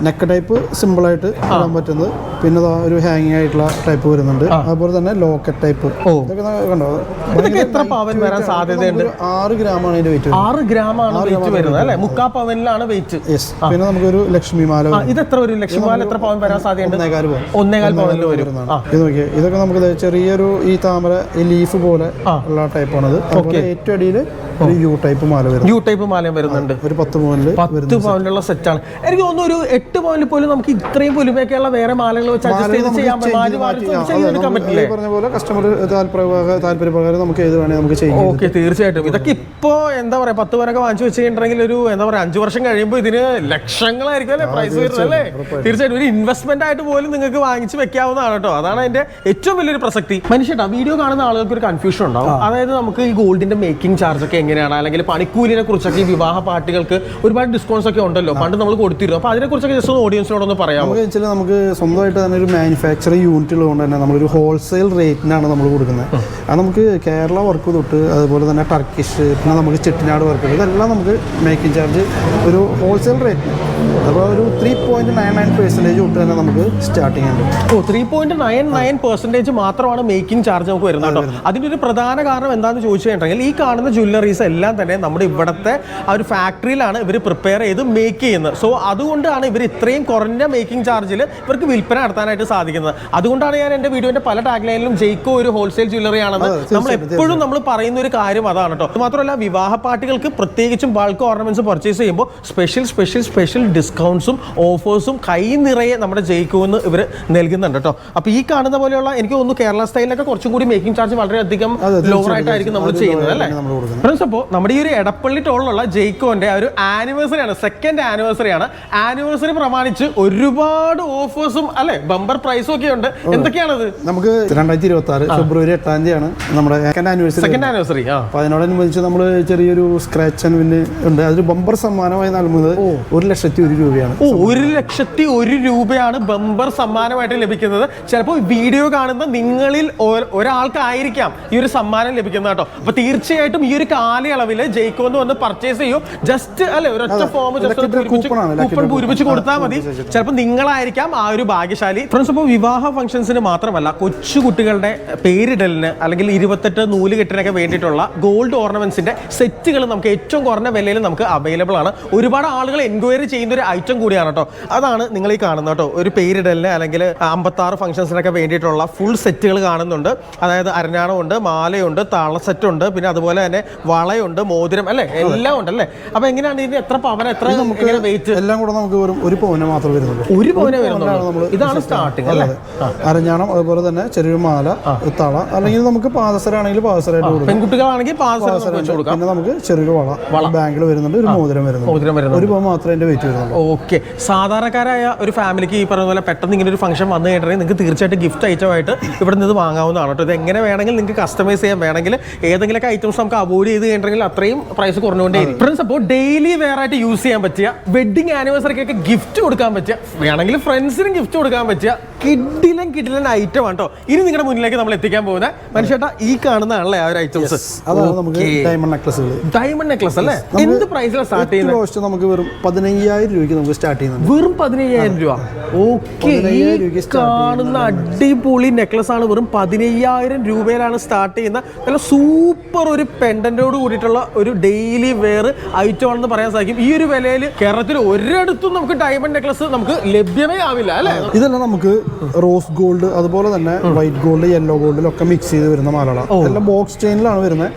നെക്ക് ടൈപ്പ് സിമ്പിൾ ആയിട്ട് ഇടാൻ പറ്റുന്നത്. പിന്നെ ഒരു ഹാങ്ങിങ് ആയിട്ടുള്ള ടൈപ്പ് വരുന്നുണ്ട്. അതുപോലെ തന്നെ ലോക്കറ്റ് ടൈപ്പ് ഓ. കണ്ടോ? ഇതൊക്കെ എത്ര പവൻ വരാൻ സാധ്യതയുണ്ട്? ആറ് ഗ്രാമാണ് ഇതിന്റെ വെയിറ്റ് ആറ് ഗ്രാമാണ് വെയിറ്റ് വരുന്നത് അല്ലെ? മുക്കാ പവനിലാണ് വെയിറ്റ് പിന്നെ നമുക്കൊരു ലക്ഷ്മി മാല. ഇത് എത്ര ഒരു ലക്ഷ്യമാല എത്ര പവൻ വരാൻ സാധ്യതയുണ്ട്? ഒന്നേകാൽ പവനിൽ വരും. ഇത് നോക്കിയേ ഇതൊക്കെ നമുക്ക് ചെറിയൊരു ഈ താമര ഈ ലീഫ് പോലെ ഉള്ള ടൈപ്പാണത്. ഏറ്റവും അടിയിൽ ഒരു യു ടൈപ്പ് മാല വരും യു ടൈപ്പ് മാലയും വരുന്നുണ്ട്. ഒരു പത്ത് പവനിൽ പത്ത് പവനിലുള്ള സെറ്റാണ് എനിക്ക് തോന്നുന്നു ഒരു എട്ട് പവനിൽ പോലും നമുക്ക് ഇത്രയും പൊലിമയൊക്കെയുള്ള വേറെ മാലകൾ വെച്ച് അഡ്ജസ്റ്റ് ചെയ്ത് ചെയ്യാൻ പറ്റില്ലേ? പറഞ്ഞ പോലെ കസ്റ്റമർ താല്പര്യ താല്പര്യപ്രകാരം നമുക്ക് ഏത് വേണേ നമുക്ക് ചെയ്യാം ഓക്കെ തീർച്ചയായിട്ടും. ഇതൊക്കെ ഇപ്പോ എന്താ പറയാ പത്ത് പവനൊക്കെ വാങ്ങിച്ചു വെച്ചിട്ടുണ്ടെങ്കിൽ ഒരു എന്താ പറയാ അഞ്ചു വർഷം കഴിയുമ്പോൾ ഇതിന് ലക്ഷങ്ങളായിരിക്കും അല്ലേ പ്രൈസ് അല്ലേ? തീർച്ചയായിട്ടും ഒരു ഇൻവെസ്റ്റ്മെന്റ് ആയിട്ട് പോലും നിങ്ങൾക്ക് വാങ്ങിച്ച് വെക്കാവുന്നതാണ് കേട്ടോ. അതാണ് അതിന്റെ ഏറ്റവും വലിയൊരു പ്രസക്തി. മനുഷ്യട്ടാ വീഡിയോ കാണുന്ന ആളുകൾക്ക് ഒരു കൺഫ്യൂഷൻ ഉണ്ടാവും. അതായത് നമുക്ക് ഈ ഗോൾഡിന്റെ മേക്കിംഗ് ചാർജ് ഒക്കെ എങ്ങനെയാണ്? അല്ലെങ്കിൽ പണിക്കൂലിനെ കുറിച്ചൊക്കെ ഈ വിവാഹ പാർട്ടികൾക്ക് ഒരുപാട് ഡിസ്കൗണ്ട്സ് ഒക്കെ ഉണ്ടല്ലോ. പണ്ട് നമ്മൾ കൊടുത്തിരുന്നു. അപ്പൊ അതിനെ കുറിച്ചൊക്കെ ജസ്റ്റ് ഓഡിയൻസിനോടൊന്ന് പറയാമോ? നമുക്ക് വെച്ചാൽ നമുക്ക് സ്വന്തമായിട്ട് തന്നെ ഒരു മാനുഫാക്ചറിങ് യൂണിറ്റ് ഉള്ളതുകൊണ്ട് തന്നെ നമ്മളൊരു ഹോൾസെയിൽ റേറ്റിനാണ് നമ്മൾ കൊടുക്കുന്നത്. അത് നമുക്ക് കേരള വർക്ക് തൊട്ട് അതുപോലെ തന്നെ ടർക്കിഷ് പിന്നെ നമുക്ക് ചെട്ടിനാട് വർക്ക് ഇതെല്ലാം നമുക്ക് മേക്കിംഗ് ചാർജ് ഒരു ഹോൾസെയിൽ റേറ്റ് അപ്പോൾ ഒരു three point nine nine percentage തൊട്ട് തന്നെ നമുക്ക് സ്റ്റാർട്ടിങ് ഉണ്ട് ഓ three point nine nine percentage മാത്രമാണ് മേക്കിംഗ് ചാർജ് നമുക്ക് വരുന്നത് കേട്ടോ. അതിന്റെ ഒരു പ്രധാന കാരണം എന്താണെന്ന് ചോദിച്ചു കഴിഞ്ഞിട്ടുണ്ടെങ്കിൽ ഈ കാണുന്ന ജ്വല്ലറീസ് എല്ലാം തന്നെ നമ്മുടെ ഇവിടുത്തെ ആ ഒരു ഫാക്ടറിയിലാണ് ഇവർ പ്രിപ്പയർ ചെയ്ത് മേക്ക് ചെയ്യുന്നത്. സോ അതുകൊണ്ടാണ് ഇവർ ഇത്രയും കുറഞ്ഞ മേക്കിംഗ് ചാർജിൽ ഇവർക്ക് വിൽപ്പന നടത്താനായിട്ട് സാധിക്കുന്നത്. അതുകൊണ്ടാണ് ഞാൻ എന്റെ വീഡിയോന്റെ പല ടാഗ്ലൈനിലും ജെയ്ക്കോ ഒരു ഹോൾസെയിൽ ജ്വല്ലറി ആണെന്ന് നമ്മൾ എപ്പോഴും നമ്മൾ പറയുന്ന ഒരു കാര്യം അതാണ് കേട്ടോ. മാത്രമല്ല വിവാഹ പാർട്ടികൾക്ക് പ്രത്യേകിച്ചും ബൾക്ക് ഓർണമെന്റ്സ് പർച്ചേസ് ചെയ്യുമ്പോൾ സ്പെഷ്യൽ സ്പെഷ്യൽ സ്പെഷ്യൽ ഡിസ്കൗണ്ട്സും ഓഫേഴ്സും കൈ നിറയെ നമ്മുടെ ജയിക്കുമെന്ന് ഇവർ നൽകുന്നുണ്ട് കേട്ടോ. അപ്പോൾ ഈ കാണുന്ന പോലെയുള്ള എനിക്ക് തോന്നുന്നു കേരള സ്റ്റൈലിലൊക്കെ കുറച്ചും കൂടി മേക്കിംഗ് ചാർജ് വളരെയധികം ലോവർ ആയിട്ടായിരിക്കും നമ്മൾ ചെയ്യുന്നത് അല്ലേ? ഫ്രണ്ട്സ് അപ്പോൾ നമ്മുടെ ഈ ഒരു എടപ്പള്ളി ടോളിലുള്ള ജെയ്ക്കോന്റെ ഒരു ആനിവേഴ്സറി ആണ് സെക്കൻഡ് ആനിവേഴ്സറി ആണ്. ആനിവേഴ്സറി പ്രമാണിച്ച് ഒരുപാട് ഓഫേഴ്സും അല്ലെ? ബമ്പർ പ്രൈസും ഒക്കെ ഉണ്ട്. എന്തൊക്കെയാണത്? നമുക്ക് രണ്ടായിരത്തി ഇരുപത്തി ആറ് ഫെബ്രുവരി എട്ടാം തീയതിയാണ് നമ്മുടെ സെക്കൻഡ് ആനിവേഴ്സറി സെക്കൻഡ് ആനിവേഴ്സറി അപ്പൊ അപ്പോൾ അതിനോടനുബന്ധിച്ച് നമ്മൾ ചെറിയൊരു സ്ക്രാച്ച് ആൻഡ് വിന്ന് ഉണ്ട്. അതൊരു ബമ്പർ സമ്മാനമായി നൽകുന്നത് ഒരു ലക്ഷത്തി ഒരു രൂപയാണ്. ഓ ഒരു ലക്ഷത്തി ഒരു രൂപയാണ് ബമ്പർ സമ്മാനമായിട്ട് ലഭിക്കുന്നത്. ചിലപ്പോൾ വീഡിയോ കാണുന്ന നിങ്ങളിൽ ഒരാൾക്കായിരിക്കാം ഈ ഒരു സമ്മാനം ലഭിക്കുന്നത് കേട്ടോ. അപ്പൊ തീർച്ചയായിട്ടും ഈ ഒരു കാലയളവിൽ ജയിക്കോ എന്ന് വന്ന് പർച്ചേസ് ചെയ്യൂ. ജസ്റ്റ് അല്ലെ ഒരൊറ്റ ഫോം ജസ്റ്റ് കൂപ്പൺ പൂരിപ്പിച്ച് കൊടുത്താൽ മതി. ചിലപ്പോൾ നിങ്ങളായിരിക്കാം ആ ഒരു ഭാഗ്യശാലി. ഫ്രണ്ട്സ് അപ്പോൾ വിവാഹ ഫംഗ്ഷൻസിന് മാത്രമല്ല കൊച്ചു കുട്ടികളുടെ പേരിടലിന് അല്ലെങ്കിൽ ഇരുപത്തെട്ട് നൂൽ കെട്ടിനൊക്കെ വേണ്ടിയിട്ടുള്ള ഗോൾഡ് ഓർണമെന്റ്സിന്റെ സെറ്റുകൾ നമുക്ക് ഏറ്റവും കുറഞ്ഞ വിലയിൽ നമുക്ക് അവൈലബിൾ ആണ്. ഒരുപാട് ആളുകൾ എൻക്വയറി ചെയ്യുന്ന ഒരു ഐറ്റം കൂടിയാണ് കേട്ടോ. അതാണ് നിങ്ങൾ ഈ കാണുന്നത് കേട്ടോ. ഒരു പേരിടലിന് അല്ലെങ്കിൽ അമ്പത്താറ് ഫംഗ്ഷൻസിനൊക്കെ വേണ്ടിയിട്ടുള്ള ഫുൾ സെറ്റുകൾ കാണുന്നുണ്ട്. അതായത് അരഞ്ഞാണമുണ്ട് മാലയുണ്ട് താള സെറ്റ് ഉണ്ട് പിന്നെ അതുപോലെ തന്നെ വളയുണ്ട് മോതിരം അല്ലേ? എല്ലാം ഉണ്ട് അല്ലേ? അപ്പൊ എങ്ങനെയാണ് ഇതിന് എത്ര പവൻ എത്ര നമുക്ക് വെയിറ്റ് എല്ലാം കൂടെ നമുക്ക് വെറും ഒരു പവന് മാത്രമേ വരുന്നുള്ളൂ. ഒരു പവനെ വരുന്നുള്ളൂ. ഇതാണ് സ്റ്റാർട്ടിങ് അല്ലേ. അരഞ്ഞാണം അതുപോലെ തന്നെ ചെറിയ മാല താള അല്ലെങ്കിൽ നമുക്ക് പാദസരാണെങ്കിൽ പാദസരായിട്ട് കൊടുക്കും. പെൺകുട്ടികളാണെങ്കിൽ പിന്നെ നമുക്ക് ചെറിയൊരു വള ബാങ്കിൽ വരുന്നുണ്ട് ഒരു മോതിരം വരുന്നുണ്ട്. മോതിരം ഒരു പവൻ മാത്രമേ വെയിറ്റ് വരുന്നുള്ളൂ. ഓക്കെ. സാധാരണക്കാരായ ഒരു ഫാമിലിക്ക് ഈ പറഞ്ഞ പോലെ പെട്ടെന്ന് ഇങ്ങനെ ഒരു ഫംഗ്ഷൻ വന്നു കഴിഞ്ഞിട്ടുണ്ടെങ്കിൽ നിങ്ങൾക്ക് തീർച്ചയായിട്ടും ഗിഫ്റ്റ് ഐറ്റമായിട്ട് ഇവിടെ നിന്ന് ഇത് വാങ്ങാവുന്നതാണ് കേട്ടോ. ഇത് എങ്ങനെ വേണമെങ്കിൽ നിങ്ങൾക്ക് കസ്റ്റമൈസ് ചെയ്യാൻ വേണമെങ്കിൽ ഏതെങ്കിലുമൊക്കെ ഐറ്റംസ് നമുക്ക് അവോയ്ഡ് ചെയ്ത് കഴിഞ്ഞിട്ടുണ്ടെങ്കിൽ അത്രയും പ്രൈസ് കുറഞ്ഞുകൊണ്ടേ ഫ്രണ്ട്സ് അപ്പോൾ ഡെയിലി വേറെ ആയിട്ട് യൂസ് ചെയ്യാൻ പറ്റിയ വെഡിങ് ആനിവേഴ്സറിക്കൊക്കെ ഗിഫ്റ്റ് കൊടുക്കാൻ പറ്റിയ വേണമെങ്കിൽ ഫ്രണ്ട്സിനും ഗിഫ്റ്റ് കൊടുക്കാൻ പറ്റിയ കിഡിലും കിഡിലും ഐറ്റം ആണ് കേട്ടോ. ഇനി നിങ്ങളുടെ മുന്നിലേക്ക് നമ്മൾ എത്തിക്കാൻ പോകുന്ന മനുഷ്യട്ടാ ഈ കാണുന്നതാണല്ലേ ആ ഒരു ഐറ്റംസ് ഡയമണ്ട് നെക്ലസ് അല്ലേ? എന്ത് പ്രൈസിലാണ് സ്റ്റാർട്ട് ചെയ്യുന്നത്? നമുക്ക് വെറും പതിനയ്യായിരം രൂപയ്ക്ക് നമുക്ക് സ്റ്റാർട്ട് വെറും പതിനയ്യായിരം രൂപ. ഓക്കെ ഈ കാണുന്ന അടിപൊളി നെക്ലസ് ആണ്. വെറും പതിനയ്യായിരം രൂപയിലാണ് സ്റ്റാർട്ട് ചെയ്യുന്ന. നല്ല സൂപ്പർ ഒരു പെൻഡന്റോട് കൂടിയിട്ടുള്ള ഒരു ഡെയിലി വെയർ ഐറ്റം ആണെന്ന് പറയാൻ സാധിക്കും. ഈ ഒരു വിലയിൽ കേരളത്തിൽ ഒരിടത്തും നമുക്ക് ഡയമണ്ട് നെക്ലസ് നമുക്ക് ലഭ്യമേ ആവില്ല അല്ലേ? ഇതെല്ലാം നമുക്ക് റോസ് ഗോൾഡ് അതുപോലെ തന്നെ വൈറ്റ് ഗോൾഡ് യെല്ലോ ഗോൾഡിലൊക്കെ മിക്സ് ചെയ്ത് വരുന്ന മാലകളാണ് എല്ലാം ബോക്സ് ചെയിനിലാണ് വരുന്നത്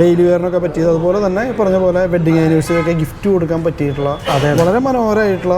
ഡെയിലി വെയറിനൊക്കെ പറ്റിയത്. അതുപോലെ തന്നെ പറഞ്ഞ പോലെ വെഡിങ് ആനിവേഴ്സറി ഒക്കെ ഗിഫ്റ്റ് കൊടുക്കാൻ പറ്റിയിട്ടുള്ള വളരെ മനോഹരമായിട്ടുള്ള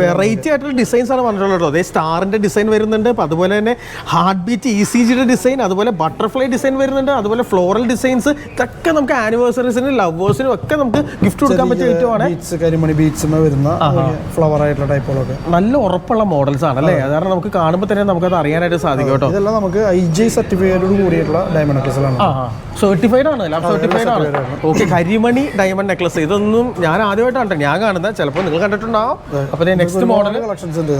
വെറൈറ്റി ആയിട്ടുള്ള ഡിസൈൻസ് ആണ് കേട്ടോ. അതേ സ്റ്റാറിന്റെ ഡിസൈൻ വരുന്നുണ്ട് അപ്പൊ അതുപോലെ തന്നെ ഹാർട്ട് ബീറ്റ് ഇ സി ജിയുടെ ഡിസൈൻ അതുപോലെ ബട്ടർഫ്ലൈ ഡിസൈൻ വരുന്നുണ്ട് അതുപോലെ ഫ്ലോറൽ ഡിസൈൻസ് ഇതൊക്കെ നമുക്ക് ആനിവേഴ്സറീസിനും ലവേഴ്സിനും ഒക്കെ നമുക്ക് ഗിഫ്റ്റ് കൊടുക്കാൻ പറ്റിയ ഐറ്റമാണ് കരിമണി ബീറ്റ്സ് വരുന്ന ഫ്ലവർ ആയിട്ടുള്ള ടൈപ്പുകളൊക്കെ നല്ല ഉറപ്പുള്ള മോഡൽസ് ആണ് അല്ലേ? കാരണം നമുക്ക് കാണുമ്പോൾ തന്നെ നമുക്ക് അത് അറിയാനായിട്ട് സാധിക്കും കേട്ടോ. ഇതെല്ലാം നമുക്ക് ഐ ജി സർട്ടിഫിക്കറ്റോട് കൂടിയിട്ടുള്ള ഡയമണ്ട് നെക്ലസുകളാണ് സർട്ടിഫൈഡ് ആണ് ലാബ് സർട്ടിഫൈഡ് ആണ്. ഓക്കെ കരിമണി ഡയമണ്ട് നെക്ലസ് ഇതൊന്നും ഞാൻ ആദ്യമായിട്ടാണ് ട്ടോ ഞാൻ കാണുന്നത്. ചിലപ്പോൾ നിങ്ങൾ കണ്ടിട്ടുണ്ടാവും. അപ്പൊ നെക്സ്റ്റ് മോഡൽ കളക്ഷൻസ് ഉണ്ട്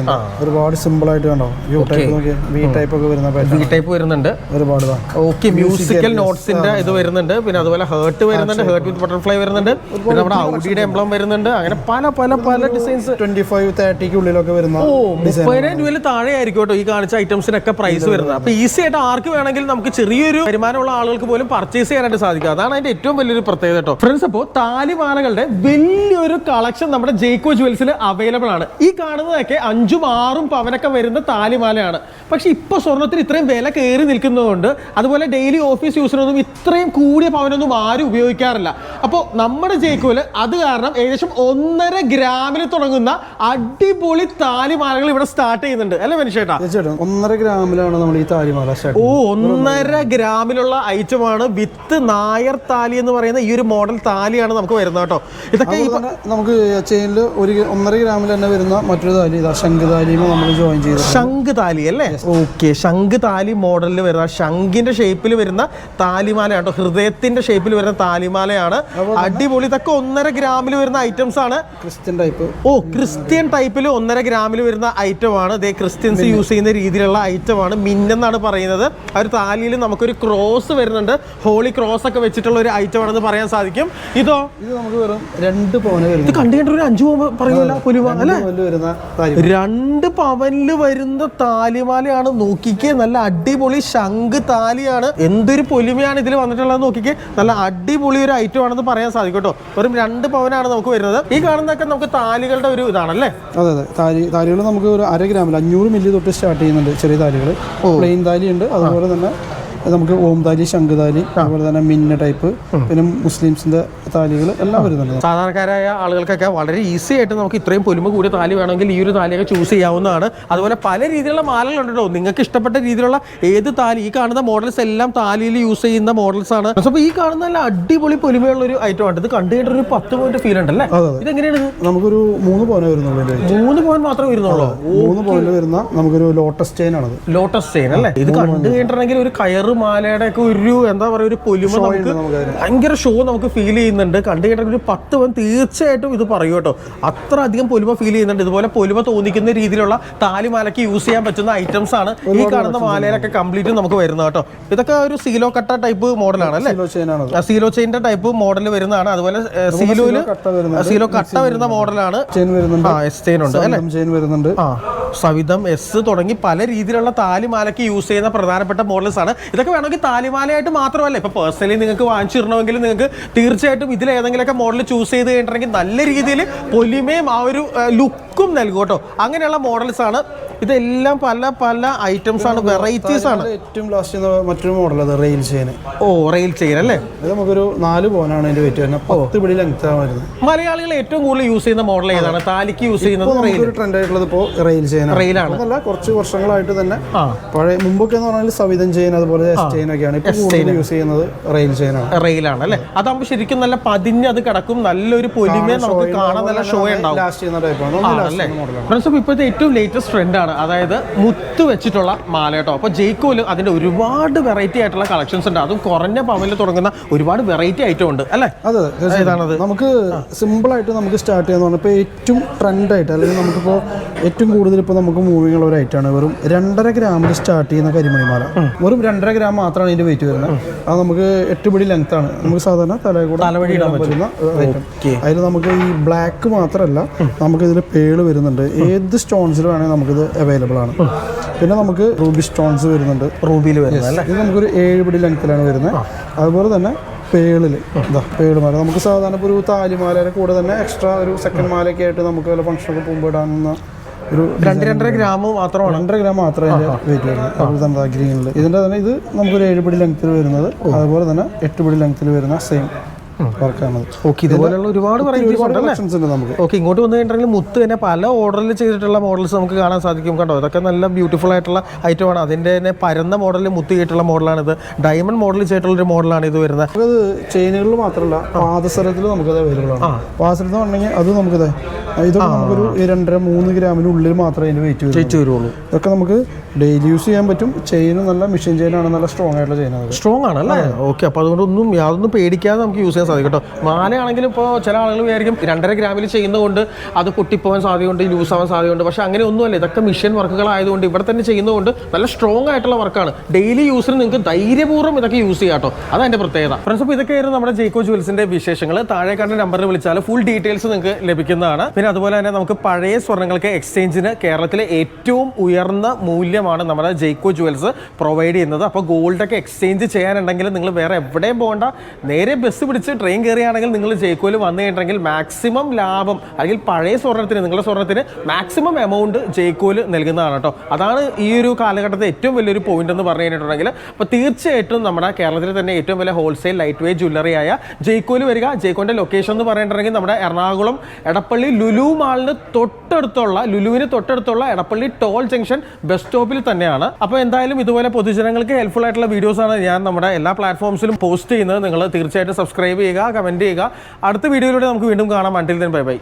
ഒരുപാട് സിമ്പിൾ ആയിട്ട് കണ്ടോ? യു ടൈപ്പ് നോക്കി വി ടൈപ്പ് ഒക്കെ വരുന്ന pattern. ടൈപ്പ് വരുന്നുണ്ട്. ഒരുപാട്. ഓക്കെ മ്യൂസിക്കൽ നോട്ട്സിന്റെ ഇത് വരുന്നുണ്ട്. പിന്നെ അതുപോലെ ഹേർട്ട് വരുന്നുണ്ട്. ഹേർട്ട് വിത്ത് ബട്ടർഫ്ലൈ വരുന്നുണ്ട്. പിന്നെ നമ്മുടെ ഔഡിയുടെ എംബ്ലം വരുന്നുണ്ട്. അങ്ങനെ പല പല പല ഡിസൈൻസ് 25 തേർട്ടിക്ക് ഉള്ളിലൊക്കെ വരുന്ന ഓ മുപ്പതിനായിരം രൂപയിൽ താഴെ ആയിരിക്കും കേട്ടോ ഈ കാണിച്ച ഐറ്റംസിനൊക്കെ പ്രൈസ് വരുന്നത്. അപ്പൊ ഈസി ആയിട്ട് ആർക്ക് വേണമെങ്കിലും നമുക്ക് ചെറിയൊരു വരുമാനമുള്ള ആളുകൾക്ക് പോലും പർച്ചേസ് ചെയ്യാനായിട്ട് സാധിക്കും. അതാണ് അതിന്റെ ഏറ്റവും വലിയൊരു പ്രത്യേകത കേട്ടോ. ഫ്രണ്ട്സ് അപ്പോൾ താലിമാലകളുടെ വലിയൊരു കളക്ഷൻ നമ്മുടെ ജെയ്ക്കോ ജുവൽസിൽ അവൈലബിൾ ആണ്. ഈ കാണുന്നതൊക്കെ അഞ്ചും ആറും പവനൊക്കെ വരുന്ന താലിമാലയാണ്. പക്ഷേ ഇപ്പോൾ സ്വർണത്തിന് ഇത്രയും വില കയറി നിൽക്കുന്നതുകൊണ്ട് അതുപോലെ ഡെയിലി ഓഫീസ് യൂസിനൊന്നും ഇത്രയും കൂടിയ പവനൊന്നും ആരും ഉപയോഗിക്കാറില്ല. അപ്പോൾ നമ്മുടെ ജയിക്കൂൽ അത് കാരണം ഏകദേശം ഒന്നര ഗ്രാമിൽ തുടങ്ങുന്ന അടിപൊളി താലിമാലകൾ ഇവിടെ സ്റ്റാർട്ട് ചെയ്യുന്നുണ്ട്. അല്ലേ മനുഷ്യേട്ടാ? തീർച്ചയായിട്ടും. ഒന്നര ഗ്രാമിലാണ് നമ്മൾ ഈ താലിമാല ഓ ഒന്നര ഗ്രാമിലുള്ള ഐറ്റമാണ് വിത്ത് നായർ താലി എന്ന് പറയുന്ന ഈ ഒരു മോഡൽ താലിയാണ് നമുക്ക് വരുന്നത് കേട്ടോ. ഇതൊക്കെ നമുക്ക് ചെയിനിൽ ഒരു ഒന്നര ഗ്രാമിൽ തന്നെ വരുന്ന മറ്റൊരു താലി ഇതാ ശംഖ് താലിയും നമ്മൾ ജോയിൻ ചെയ്തു ശംഖ് താലി അല്ലേ ഓക്കെ ശംഖ് താലി മോഡലിൽ വരുന്ന ശംഖിന്റെ ഷേപ്പിൽ വരുന്ന താലിമാലയാണ് കേട്ടോ ഹൃദയത്തിന്റെ ഷേപ്പിൽ വരുന്ന താലിമാലയാണ്. അടിപൊളി ഇതൊക്കെ ഒന്നര ഗ്രാമിൽ വരുന്ന ഐറ്റംസ് ആണ്. ക്രിസ്ത്യൻ ടൈപ്പ് ഓ ക്രിസ്ത്യൻ ടൈപ്പിൽ ഒന്നര ഗ്രാമിൽ വരുന്ന ഐറ്റം ആണ്. ഇതേ ക്രിസ്ത്യൻസ് യൂസ് ചെയ്യുന്ന രീതിയിലുള്ള ഐറ്റം ആണ്. മിന്നെന്നാണ് പറയുന്നത്. ആ ഒരു താലിയിൽ നമുക്കൊരു ക്രോസ് വരുന്നുണ്ട്. ഹോളി ക്രോസ് ഒക്കെ വെച്ചിട്ടുള്ള ഒരു ഐറ്റം ആണെന്ന് പറയാൻ സാധിക്കും. ഇതോ? ഇത് നമുക്ക് വെറും രണ്ട് പവന് ഇത് കണ്ടു കണ്ട ഒരു അഞ്ചു പോകുമ്പോൾ പറയൂല പുലുവ അല്ലേ? രണ്ട് പവനിൽ വരുന്ന താലിമാലയാണ് നോക്കിക്കേ. നല്ല അടിപൊളി ശംഖ് താലിയാണ്. എന്തൊരു പൊലിമയാണ് ഇതിൽ വന്നിട്ടുള്ളത് നോക്കിക്കേ. നല്ല അടിപൊളി ഒരു ഐറ്റം ആണെന്ന് പറയാൻ സാധിക്കും കേട്ടോ. വെറും രണ്ട് പവനാണ് നമുക്ക് വരുന്നത്. ഈ കാണുന്നതൊക്കെ നമുക്ക് താലികളുടെ ഒരു ഇതാണല്ലേ? അതെ അതെ. താലി താലികൾ നമുക്ക് ഒരു അര ഗ്രാമിൽ അഞ്ഞൂറ് മില്ലി തൊട്ട് സ്റ്റാർട്ട് ചെയ്യുന്നുണ്ട് ചെറിയ താലികൾ. പ്ലെയിൻ താലിയുണ്ട് അതുപോലെ തന്നെ നമുക്ക് ഓം താലി ശംഖുതാലി അതുപോലെ തന്നെ മിന്ന ടൈപ്പ് പിന്നെ മുസ്ലിംസിന്റെ താലികൾ എല്ലാം വരുന്നുണ്ട് സാധാരണക്കാരായ ആളുകൾക്കൊക്കെ വളരെ ഈസി ആയിട്ട് നമുക്ക് ഇത്രയും പൊലിമ കൂടിയ താലി വേണമെങ്കിൽ ഈ ഒരു താലിയൊക്കെ ചൂസ് ചെയ്യാവുന്നതാണ്. അതുപോലെ പല രീതിയിലുള്ള മാലകൾ കേട്ടോ നിങ്ങൾക്ക് ഇഷ്ടപ്പെട്ട രീതിയിലുള്ള ഏത് താലി ഈ കാണുന്ന മോഡൽസ് എല്ലാം താലിയിൽ യൂസ് ചെയ്യുന്ന മോഡൽസ് ആണ്. അപ്പോൾ ഈ കാണുന്ന നല്ല അടിപൊളി പൊലിമയുള്ള ഒരു ഐറ്റം ആണ്. ഇത് കണ്ടു കഴിഞ്ഞിട്ട് ഒരു പത്ത് പോയിന്റ് ഫീൽ ഉണ്ടല്ലേ. ഇതെങ്ങനെയാണ് നമുക്കൊരു മൂന്ന് പോയിന്റ് വരുന്നുള്ളൂ മൂന്ന് പോയിന്റ് മാത്രമേ വരുന്നുള്ളൂ? മൂന്ന് പോയിന്റ് വരുന്ന നമുക്കൊരു ലോട്ടസ് ചെയിൻ ആണത്. ലോട്ടസ് ചെയിൻ അല്ലേ? ഇത് കണ്ടു കഴിഞ്ഞിട്ടുണ്ടെങ്കിൽ ഒരു കയറ് മാലയുടെ ഒക്കെ ഒരു എന്താ പറയുക ഒരു പൊലിമ നമുക്ക്. ഭയങ്കര ഷോ നമുക്ക് ഫീൽ ചെയ്യുന്നുണ്ട്. കണ്ടു കഴിഞ്ഞിട്ടുണ്ടെങ്കിൽ ഒരു പത്ത് പവൻ തീർച്ചയായിട്ടും ഇത് പറയൂ കേട്ടോ. അത്ര അധികം പൊലിമ ഫീൽ ചെയ്യുന്നുണ്ട്. ഇതുപോലെ പൊലിമ തോന്നിക്കുന്ന രീതിയിലുള്ള താലിമാലയ്ക്ക് യൂസ് ചെയ്യാൻ പറ്റുന്ന ഐറ്റംസ് ആണ് ഈ കാണുന്ന മാലയിലൊക്കെ കംപ്ലീറ്റ് നമുക്ക് വരുന്നത് കേട്ടോ. ഇതൊക്കെ ഒരു സീലോ കട്ട ടൈപ്പ് മോഡലാണ് അല്ലേ സീലോ ചെയിന്റെ ടൈപ്പ് മോഡൽ വരുന്നതാണ്. അതുപോലെ സീലോയിൽ കട്ട സീലോ കട്ട വരുന്ന മോഡലാണ് എസ് ചെയിൻ ഉണ്ട് അല്ലേ? ആ സവിധം എസ് തുടങ്ങി പല രീതിയിലുള്ള താലിമാലയ്ക്ക് യൂസ് ചെയ്യുന്ന പ്രധാനപ്പെട്ട മോഡൽസ് ആണ്. ഇതൊക്കെ വേണമെങ്കിൽ താലിമാലയായിട്ട് മാത്രമല്ല. ഇപ്പൊ പേഴ്സണലി നിങ്ങൾക്ക് വാങ്ങിച്ചിടണമെങ്കിൽ നിങ്ങൾക്ക് തീർച്ചയായിട്ടും ഇതിൽ ഏതെങ്കിലുമൊക്കെ മോഡൽ ചൂസ് ചെയ്ത് കഴിഞ്ഞിട്ടുണ്ടെങ്കിൽ നല്ല രീതിയിൽ പൊലിമയും ആ ഒരു ലുക്കും നൽകും കേട്ടോ. അങ്ങനെയുള്ള മോഡൽസ് ആണ്. ഇതെല്ലാം പല പല ഐറ്റംസ് ആണ് വെറൈറ്റീസ് ആണ്. ഏറ്റവും ലാസ്റ്റ് മറ്റൊരു മോഡൽ അത് റെയിൽ ചെയിൻ ഓ റെയിൽ ചെയിൻ അല്ലേ? ഇത് നമുക്കൊരു നാല് പോനാണ് അതിന്റെ വെയിറ്റ് വരുന്നത്. പത്ത് പിടി ലെങ്ത് ആണ് വരുന്നത്. മലയാളികൾ ഏറ്റവും കൂടുതൽ യൂസ് ചെയ്യുന്ന മോഡൽ ഏതാണ്? താലിക്ക് യൂസ് ചെയ്യുന്നത് ട്രെൻഡ് ആയിട്ടുള്ളത് ഇപ്പോൾ റെയിൽ ചെയിൻ റെയിലാണ് അല്ല കുറച്ച് വർഷങ്ങളായിട്ട് തന്നെ പഴയ മുമ്പൊക്കെ എന്ന് പറഞ്ഞാൽ സവിധം ചെയിൻ അതുപോലെ ചെയിൻ ഒക്കെയാണ്. ഇപ്പോൾ കൂടുതൽ യൂസ് ചെയ്യുന്നത് റെയിൽ ചെയിൻ ആണ്. റെയിലാണ് അല്ലേ? അതാകുമ്പോൾ ശരിക്കും നല്ല പതിഞ്ഞ് അത് കിടക്കും. നല്ലൊരു പൊലിമ നമുക്ക് കാണാൻ നല്ല ഷോ ഉണ്ടാവും. ലാസ്റ്റ് ചെയ്യുന്ന ടൈപ്പാണ് ചെയ്യുന്ന ഫ്രണ്ട്സ് അപ്പോൾ ഇപ്പോഴത്തെ ഏറ്റവും ലേറ്റസ്റ്റ് ട്രെൻഡ് ആണ്. അതായത് മുത്ത് വെച്ചിട്ടുള്ള മാല കേട്ടോ. അപ്പോൾ ജയ്ക്കോയിൽ അതിന്റെ ഒരുപാട് വെറൈറ്റി ആയിട്ടുള്ള കളക്ഷൻസ് ഉണ്ട്. അതും കുറഞ്ഞ പവനിൽ തുടങ്ങുന്ന ഒരുപാട് വെറൈറ്റി ഐറ്റം ഉണ്ട്. അല്ലേ? അതെ അതെ. നമുക്ക് സിമ്പിളായിട്ട് നമുക്ക് സ്റ്റാർട്ട് ചെയ്യാൻ പറഞ്ഞാൽ ഇപ്പോൾ ഏറ്റവും ട്രെൻഡായിട്ട് അല്ലെങ്കിൽ നമുക്കിപ്പോൾ ഏറ്റവും കൂടുതൽ ഇപ്പോൾ നമുക്ക് മൂവിങ് ഉള്ള ഒരു ഐറ്റമാണ് വെറും രണ്ടര ഗ്രാമിൽ സ്റ്റാർട്ട് ചെയ്യുന്ന കരിമണി മാല. വെറും രണ്ടര ഗ്രാം മാത്രമാണ് ഇതിന്റെ വെയിറ്റ് വരുന്നത്. അത് നമുക്ക് എട്ട് പിടി ലെങ്ത് ആണ്. നമുക്ക് സാധാരണ തലയിൽ കൂടെ പറ്റുന്ന ഐറ്റം. അതിൽ നമുക്ക് ഈ ബ്ലാക്ക് മാത്രമല്ല നമുക്ക് ഇതിൽ പേൾ വരുന്നുണ്ട്. ഏത് സ്റ്റോൺസിൽ വേണമെങ്കിൽ നമുക്കിത് അവൈലബിൾ ആണ്. പിന്നെ നമുക്ക് റൂബി സ്റ്റോൺസ് വരുന്നുണ്ട്. റൂബിയിൽ വരുന്നത് ഇത് നമുക്കൊരു ഏഴ് പിടി ലെങ്ത്തിലാണ് വരുന്നത്. അതുപോലെ തന്നെ പേളിൽ എന്താ പേളുമാല നമുക്ക് സാധാരണ ഇപ്പോൾ ഒരു താലിമാലയുടെ കൂടെ തന്നെ എക്സ്ട്രാ ഒരു സെക്കൻഡ് മാലയൊക്കെ ആയിട്ട് നമുക്ക് വല്ല ഫംഗ്ഷനൊക്കെ പോകുമ്പോൾ ഇടാവുന്ന ഒരു രണ്ട് രണ്ടര ഗ്രാം മാത്രമാണ്. രണ്ടര ഗ്രാം മാത്രമേ അതിന്റെ വെയിറ്റ് വരുന്നത് അതുപോലെ തന്നെ ഗ്രീനിൽ ഇതിന്റെ തന്നെ ഇത് നമുക്കൊരു ഏഴ് പിടി ലെങ്ത്തിൽ വരുന്നത്. അതുപോലെ തന്നെ എട്ട് പിടി ലെങ്ത്തിൽ വരുന്ന സെയിം ഓക്കെ ഇതുപോലെയുള്ള ഒരുപാട് കളക്ഷൻസ് ഉണ്ട് നമുക്ക്. ഓക്കെ ഇങ്ങോട്ട് വന്നു കഴിഞ്ഞിട്ടുണ്ടെങ്കിൽ മുത്ത് തന്നെ പല ഓർഡറിൽ ചെയ്തിട്ടുള്ള മോഡൽസ് നമുക്ക് കാണാൻ സാധിക്കും കണ്ടോ? ഇതൊക്കെ നല്ല ബ്യൂട്ടിഫുൾ ആയിട്ടുള്ള ഐറ്റം ആണ്. അതിന്റെ തന്നെ പരന്ന മോഡലിൽ മുത്ത് ചെയ്തിട്ടുള്ള മോഡലാണിത് ഡയമണ്ട് മോഡൽ ചെയ്തിട്ടുള്ള ഒരു മോഡലാണ് ഇത് വരുന്നത്. നമുക്കത് ചെയിനുകളിൽ മാത്രമല്ല പാദസരത്തിൽ നമുക്കത് അവൈലബിൾ ആണ്. പാദസരം എന്ന് പറഞ്ഞെങ്കിൽ അത് നമുക്കത് ഇത് നമുക്കൊരു രണ്ടര മൂന്ന് ഗ്രാമിനുള്ളിൽ മാത്രമേ അതിന് വെയിറ്റ് വെയിറ്റ് വരുള്ളൂ. ഇതൊക്കെ നമുക്ക് ഡെയിലി യൂസ് ചെയ്യാൻ പറ്റും. ചെയിൻ നല്ല മെഷീൻ ചെയിനാണ് നല്ല സ്ട്രോങ് ആയിട്ടുള്ള ചെയിനാണ് സ്ട്രോങ് ആണ് അല്ലേ ഓക്കെ അപ്പോൾ അതുകൊണ്ട് ഒന്നും യാതൊന്നും പേടിക്കാതെ നമുക്ക് യൂസ് ചെയ്യാൻ സാധിക്കും കേട്ടോ. മാലയാണെങ്കിലും ഇപ്പോൾ ചില ആളുകൾ വിചാരിക്കും രണ്ടര ഗ്രാമിൽ ചെയ്യുന്നതുകൊണ്ട് അത് പൊട്ടിപ്പോകാൻ സാധ്യതയുണ്ട് ലൂസ് ആവാൻ സാധ്യതയുണ്ട്. പക്ഷേ അങ്ങനെ ഒന്നുമല്ല ഇതൊക്കെ മിഷൻ വർക്കുകളായതുകൊണ്ട് ഇവിടെ തന്നെ ചെയ്യുന്നതുകൊണ്ട് നല്ല സ്ട്രോങ് ആയിട്ടുള്ള വർക്കാണ് ഡെയിലി യൂസിന് നിങ്ങൾക്ക് ധൈര്യപൂർവം ഇതൊക്കെ യൂസ് ചെയ്യാം കേട്ടോ. അതാണ് പ്രത്യേകത. ഫ്രണ്ട്സ് അപ്പോൾ ഇതൊക്കെയായിരുന്നു നമ്മുടെ ജെയ്ക്കോ ജുവൽസിന്റെ വിശേഷങ്ങൾ താഴെ നമ്പറിൽ വിളിച്ചാൽ ഫുൾ ഡീറ്റെയിൽസ് നിങ്ങൾക്ക് ലഭിക്കുന്നതാണ്. പിന്നെ അതുപോലെ തന്നെ നമുക്ക് പഴയ സ്വർണങ്ങൾക്ക് എക്സ്ചേഞ്ചിന് കേരളത്തിലെ ഏറ്റവും ഉയർന്ന മൂല്യമാണ് നമ്മുടെ ജെയ്ക്കോ ജുവൽസ് പ്രൊവൈഡ് ചെയ്യുന്നത്. അപ്പോൾ ഗോൾഡൊക്കെ എക്സ്ചേഞ്ച് ചെയ്യാനുണ്ടെങ്കിൽ നിങ്ങൾ വേറെ എവിടെയും പോകണ്ട. നേരെ ബസ് പിടിച്ച് ട്രെയിൻ കയറിയാണെങ്കിൽ നിങ്ങൾ ജയ്ക്കോയിൽ വന്നു കഴിഞ്ഞിട്ടുണ്ടെങ്കിൽ മാക്സിമം ലാഭം അല്ലെങ്കിൽ പഴയ സ്വർണത്തിന് നിങ്ങളുടെ സ്വർണത്തിന് മാക്സിമം എമൗണ്ട് ജയ്ക്കോയിൽ നൽകുന്നതാണ് കേട്ടോ. അതാണ് ഈ ഒരു കാലഘട്ടത്തെ ഏറ്റവും വലിയൊരു പോയിന്റ് എന്ന് പറഞ്ഞു കഴിഞ്ഞിട്ടുണ്ടെങ്കിൽ അപ്പോൾ തീർച്ചയായിട്ടും നമ്മുടെ കേരളത്തിൽ തന്നെ ഏറ്റവും വലിയ ഹോൾസെയിൽ ലൈറ്റ് വെയ് ജ്വല്ലറി ആയ ജെയ്ക്കോയിൽ വരിക. ജയ്ക്കോന്റെ ലൊക്കേഷൻ എന്ന് പറഞ്ഞിട്ടുണ്ടെങ്കിൽ നമ്മുടെ എറണാകുളം എടപ്പള്ളി ലുലു മാളിന് തൊട്ടടുത്തുള്ള ലുലുവിന് തൊട്ടടുത്തുള്ള എടപ്പള്ളി ടോൾ ജംഗ്ഷൻ ബസ് സ്റ്റോപ്പിൽ തന്നെയാണ്. അപ്പോൾ എന്തായാലും ഇതുപോലെ പൊതുജനങ്ങൾക്ക് ഹെൽപ്ഫുൾ ആയിട്ടുള്ള വീഡിയോസാണ് ഞാൻ നമ്മുടെ എല്ലാ പ്ലാറ്റ്ഫോംസിലും പോസ്റ്റ് ചെയ്യുന്നത്. നിങ്ങൾ തീർച്ചയായിട്ടും സബ്സ്ക്രൈബ് ചെയ്യുക കമന്റ് ചെയ്യുക. അടുത്ത വീഡിയോയിലൂടെ നമുക്ക് വീണ്ടും കാണാം. Until then bye bye